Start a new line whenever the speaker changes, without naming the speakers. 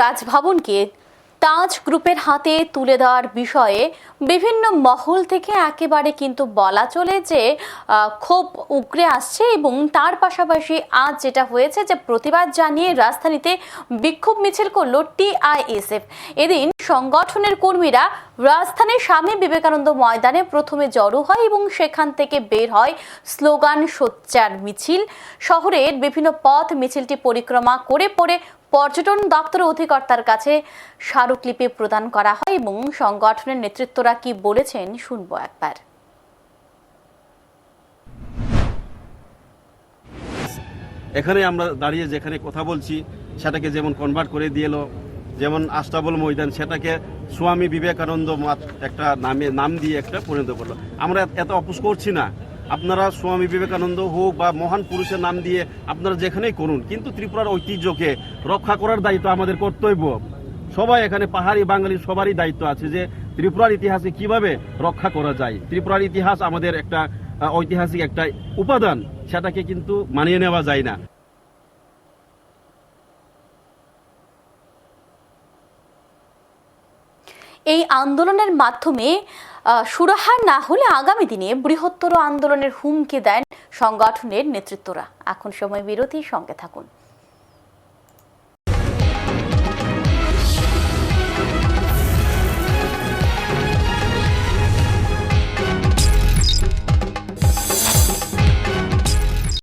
রাজভবনকে তাজ গ্রুপের হাতে তুলে দেওয়ার বিষয়ে বিভিন্ন মহল থেকে একেবারে কিন্তু বলা চলে যে ক্ষোভ উগরে আসছে এবং তার পাশাপাশি আজ যেটা হয়েছে যে প্রতিবাদ জানিয়ে রাজধানীতে বিক্ষোভ মিছিল করল টিআইএসএফ। এদিন সংগঠনের কর্মীরা রাজধানীর স্বামী বিবেকানন্দ ময়দানে প্রথমে জড়ো হয় এবং সেখান থেকে বের হয় স্লোগান, সোচ্চার মিছিল। শহরের বিভিন্ন পথ মিছিলটি পরিক্রমা করে পরে পর্যটন দপ্তর অধিকর্তার কাছে স্মারকলিপি প্রদান করা হয় এবং সংগঠনের নেতৃত্বরা কি বলেছেন শুনব একবার।
এখানে আমরা দাঁড়িয়ে যেখানে কথা বলছি, সেটাকে যেমন কনভার্ট করে দিয়ে এলো, যেমন আস্তাবল ময়দান, সেটাকে স্বামী বিবেকানন্দ একটা নামে, নাম দিয়ে একটা পরিণত করল। আমরা এত অপুষ করছি না। আপনারা স্বামী বিবেকানন্দ হোক বা মহান পুরুষের নাম দিয়ে আপনারা যেখানেই করুন, কিন্তু ত্রিপুরার ঐতিহ্যকে রক্ষা করার দায়িত্ব আমাদের কর্তব্য। সবাই এখানে পাহাড়ি বাঙালি সবারই দায়িত্ব আছে যে ত্রিপুরার ইতিহাসে কীভাবে রক্ষা করা যায়। ত্রিপুরার ইতিহাস আমাদের একটা ঐতিহাসিক একটা উপাদান, সেটাকে কিন্তু মানিয়ে নেওয়া যায় না।
এই আন্দোলনের মাধ্যমে আহ, সুরাহার না হলে আগামী দিনে বৃহত্তর আন্দোলনের হুমকি দেন সংগঠনের নেতৃত্বরা। এখন সময় বিরতির সঙ্গে থাকুন।